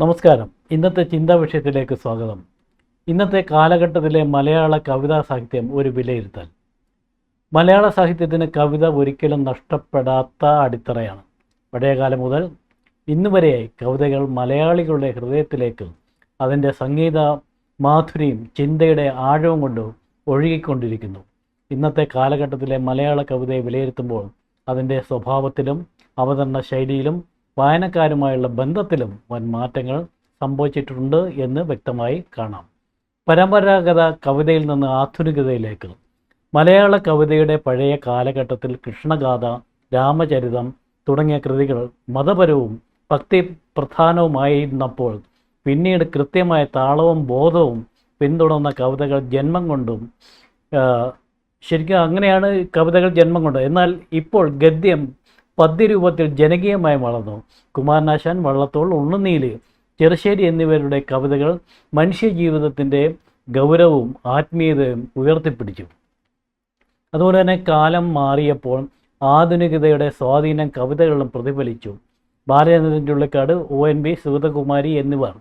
നമസ്കാരം. ഇന്നത്തെ ചിന്താ വിഷയത്തിലേക്ക് സ്വാഗതം. ഇന്നത്തെ കാലഘട്ടത്തിലെ മലയാള കവിതാ സാഹിത്യം ഒരു വിലയിരുത്തൽ. മലയാള സാഹിത്യത്തിന് കവിത ഒരിക്കലും നഷ്ടപ്പെടാത്ത അടിത്തറയാണ്. പഴയകാലം മുതൽ ഇന്ന് വരെയായി കവിതകൾ മലയാളികളുടെ ഹൃദയത്തിലേക്ക് അതിന്റെ സംഗീത മാധുരിയും ചിന്തയുടെ ആഴവും കൊണ്ട് ഒഴുകിക്കൊണ്ടിരിക്കുന്നു. ഇന്നത്തെ കാലഘട്ടത്തിലെ മലയാള കവിതയെ വിലയിരുത്തുമ്പോൾ അതിന്റെ സ്വഭാവത്തിലും അവതരണ ശൈലിയിലും വായനക്കാരുമായുള്ള ബന്ധത്തിലും വൻ മാറ്റങ്ങൾ സംഭവിച്ചിട്ടുണ്ട് എന്ന് വ്യക്തമായി കാണാം. പരമ്പരാഗത കവിതയിൽ നിന്ന് ആധുനികതയിലേക്ക്. മലയാള കവിതയുടെ പഴയ കാലഘട്ടത്തിൽ കൃഷ്ണഗാഥ രാമചരിതം തുടങ്ങിയ കൃതികൾ മതപരവും ഭക്തി പ്രധാനവുമായിരുന്നപ്പോൾ പിന്നീട് കൃത്യമായ താളവും ബോധവും പിന്തുടർന്ന കവിതകൾ ജന്മം കൊണ്ടും ശരിക്കും അങ്ങനെയാണ് കവിതകൾ ജന്മം കൊണ്ടത് എന്നാൽ ഇപ്പോൾ ഗദ്യം പദ്യരൂപത്തിൽ ജനകീയമായി വളർന്നു. കുമാരനാശാൻ വള്ളത്തോൾ ഉണ്ണുനീൽ ചെറുശ്ശേരി എന്നിവരുടെ കവിതകൾ മനുഷ്യജീവിതത്തിന്റെ ഗൗരവവും ആത്മീയതയും ഉയർത്തിപ്പിടിച്ചു. അതുപോലെ തന്നെ കാലം മാറിയപ്പോൾ ആധുനികതയുടെ സ്വാധീനം കവിതകളിലും പ്രതിഫലിച്ചു. Balachandran Chullikkad O. N. V Sugathakumari എന്നിവർ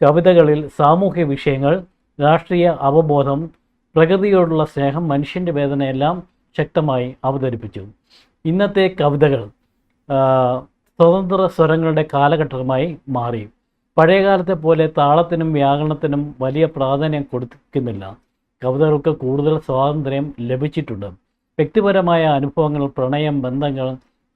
കവിതകളിൽ സാമൂഹ്യ വിഷയങ്ങൾ രാഷ്ട്രീയ അവബോധം പ്രകൃതിയോടുള്ള സ്നേഹം മനുഷ്യന്റെ വേദനയെല്ലാം ശക്തമായി അവതരിപ്പിച്ചു. ഇന്നത്തെ കവിതകൾ സ്വതന്ത്ര സ്വരങ്ങളുടെ കാലഘട്ടമായി മാറി. പഴയകാലത്തെ പോലെ താളത്തിനും വ്യാകരണത്തിനും വലിയ പ്രാധാന്യം കൊടുക്കുന്നില്ല കവിതകൾക്ക് കൂടുതൽ സ്വാതന്ത്ര്യം ലഭിച്ചിട്ടുണ്ട്. വ്യക്തിപരമായ അനുഭവങ്ങൾ പ്രണയം ബന്ധങ്ങൾ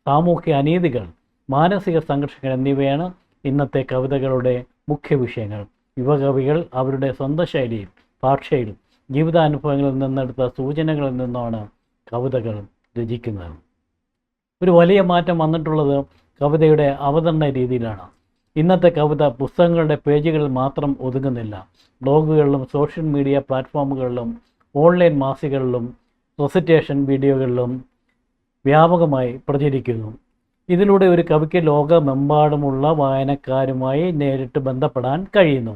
സാമൂഹ്യ അനീതികൾ മാനസിക സംഘർഷങ്ങൾ എന്നിവയാണ് ഇന്നത്തെ കവിതകളുടെ മുഖ്യ വിഷയങ്ങൾ. യുവകവികൾ അവരുടെ സ്വന്തം ശൈലിയിൽ ഭാഷയിൽ ജീവിതാനുഭവങ്ങളിൽ നിന്നെടുത്ത സൂചനകളിൽ നിന്നാണ് കവിതകൾ രചിക്കുന്നത്. ഒരു വലിയ മാറ്റം വന്നിട്ടുള്ളത് കവിതയുടെ അവതരണ രീതിയിലാണ്. ഇന്നത്തെ കവിത പുസ്തകങ്ങളുടെ പേജുകളിൽ മാത്രം ഒതുങ്ങുന്നില്ല. ബ്ലോഗുകളിലും സോഷ്യൽ മീഡിയ പ്ലാറ്റ്ഫോമുകളിലും ഓൺലൈൻ മാസികകളിലും റെസിറ്റേഷൻ വീഡിയോകളിലും വ്യാപകമായി പ്രചരിക്കുന്നു. ഇതിലൂടെ ഒരു കവിക്ക് ലോകമെമ്പാടുമുള്ള വായനക്കാരുമായി നേരിട്ട് ബന്ധപ്പെടാൻ കഴിയുന്നു.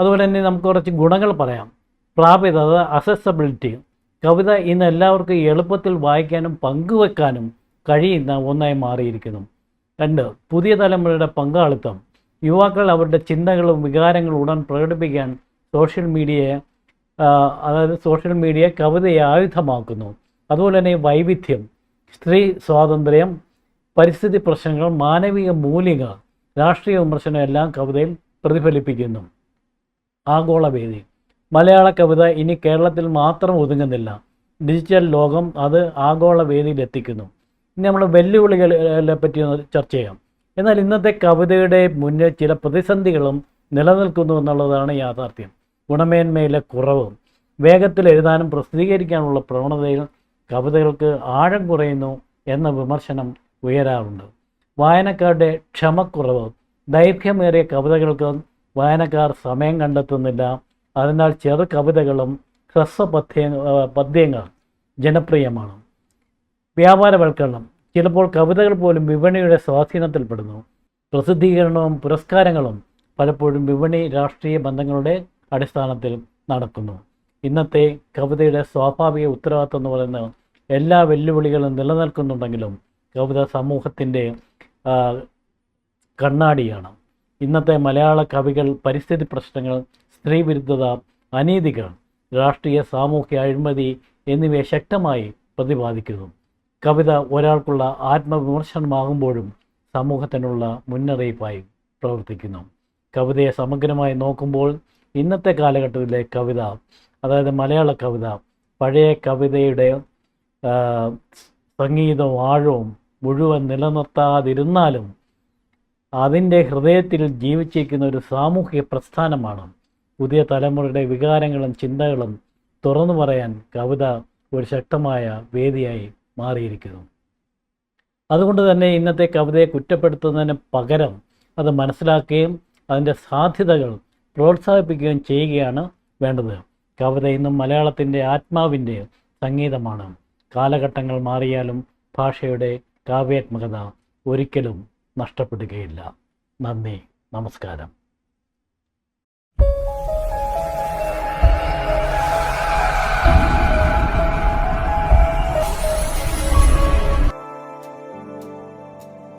അതുപോലെ തന്നെ നമുക്ക് കുറച്ച് ഗുണങ്ങൾ പറയാം. പ്രാപ്യത അസസബിലിറ്റി. കവിത ഇന്ന് എല്ലാവർക്കും എളുപ്പത്തിൽ വായിക്കാനും പങ്കുവെക്കാനും കഴിയുന്ന ഒന്നായി മാറിയിരിക്കുന്നു. രണ്ട് പുതിയ തലമുറയുടെ പങ്കാളിത്തം. യുവാക്കൾ അവരുടെ ചിന്തകളും വികാരങ്ങളും ഉടൻ പ്രകടിപ്പിക്കാൻ സോഷ്യൽ മീഡിയയെ അതായത് സോഷ്യൽ മീഡിയ കവിതയെ ആയുധമാക്കുന്നു. അതുപോലെ തന്നെ വൈവിധ്യം സ്ത്രീ സ്വാതന്ത്ര്യം പരിസ്ഥിതി പ്രശ്നങ്ങൾ മാനവിക മൂല്യങ്ങൾ രാഷ്ട്രീയ വിമർശനം എല്ലാം കവിതയിൽ പ്രതിഫലിപ്പിക്കുന്നു. ആഗോളവേദി. മലയാള കവിത ഇനി കേരളത്തിൽ മാത്രം ഒതുങ്ങുന്നില്ല. ഡിജിറ്റൽ ലോകം അത് ആഗോള വേദിയിൽ എത്തിക്കുന്നു ഇനി നമ്മൾ വെല്ലുവിളികളെ പറ്റി ഒന്ന് ചർച്ച ചെയ്യാം. എന്നാൽ ഇന്നത്തെ കവിതയുടെ മുന്നിൽ ചില പ്രതിസന്ധികളും നിലനിൽക്കുന്നു എന്നുള്ളതാണ് യാഥാർത്ഥ്യം. ഗുണമേന്മയിലെ കുറവും വേഗത്തിൽ എഴുതാനും പ്രസിദ്ധീകരിക്കാനുള്ള പ്രവണതയിൽ കവിതകൾക്ക് ആഴം കുറയുന്നു എന്ന വിമർശനം ഉയരാറുണ്ട്. വായനക്കാരുടെ ക്ഷമക്കുറവ് ദൈർഘ്യമേറിയ കവിതകൾക്ക് വായനക്കാർ സമയം കണ്ടെത്തുന്നില്ല. അതിനാൽ ചെറു കവിതകളും ഹ്രസ്വ പദ്യ പദ്യങ്ങൾ ജനപ്രിയമാണ്. വ്യാപാരവൽക്കരണം. ചിലപ്പോൾ കവിതകൾ പോലും വിപണിയുടെ സ്വാധീനത്തിൽപ്പെടുന്നു. പ്രസിദ്ധീകരണവും പുരസ്കാരങ്ങളും പലപ്പോഴും വിപണി രാഷ്ട്രീയ ബന്ധങ്ങളുടെ അടിസ്ഥാനത്തിൽ നടക്കുന്നു. ഇന്നത്തെ കവിതയുടെ സ്വാഭാവിക ഉത്തരവാദിത്വം എന്ന് പറയുന്നത് എല്ലാ വെല്ലുവിളികളും നിലനിൽക്കുന്നുണ്ടെങ്കിലും കവിത സമൂഹത്തിന്റെ കണ്ണാടിയാണ്. ഇന്നത്തെ മലയാള കവികൾ പരിസ്ഥിതി പ്രശ്നങ്ങൾ സ്ത്രീവിരുദ്ധത അനീതികൾ രാഷ്ട്രീയ സാമൂഹ്യ അഴിമതി എന്നിവയെ ശക്തമായി പ്രതിപാദിക്കുന്നു. കവിത ഒരാൾക്കുള്ള ആത്മവിമർശനമാകുമ്പോഴും സമൂഹത്തിനുള്ള മുന്നറിയിപ്പായി പ്രവർത്തിക്കുന്നു. കവിതയെ സമഗ്രമായി നോക്കുമ്പോൾ ഇന്നത്തെ കാലഘട്ടത്തിലെ കവിത അതായത് മലയാള കവിത പഴയ കവിതയുടെ സംഗീതവും ആഴവും മുഴുവൻ നിലനിർത്താതിരുന്നാലും അതിന്റെ ഹൃദയത്തിൽ ജീവിച്ചിരിക്കുന്ന ഒരു സാമൂഹിക പ്രസ്ഥാനമാണ്. പുതിയ തലമുറയുടെ വികാരങ്ങളും ചിന്തകളും തുറന്നു പറയാൻ കവിത ഒരു ശക്തമായ വേദിയായി മാറിയിരിക്കുന്നു. അതുകൊണ്ട് തന്നെ ഇന്നത്തെ കവിതയെ കുറ്റപ്പെടുത്തുന്നതിന് പകരം അത് മനസ്സിലാക്കുകയും അതിന്റെ സാധ്യതകൾ പ്രോത്സാഹിപ്പിക്കുകയും ചെയ്യുകയാണ് വേണ്ടത്. കവിത ഇന്നും മലയാളത്തിന്റെ ആത്മാവിന്റെ സംഗീതമാണ്. കാലഘട്ടങ്ങൾ മാറിയാലും ഭാഷയുടെ കാവ്യാത്മകത ഒരിക്കലും നഷ്ടപ്പെടുകയില്ല. നന്ദി നമസ്കാരം.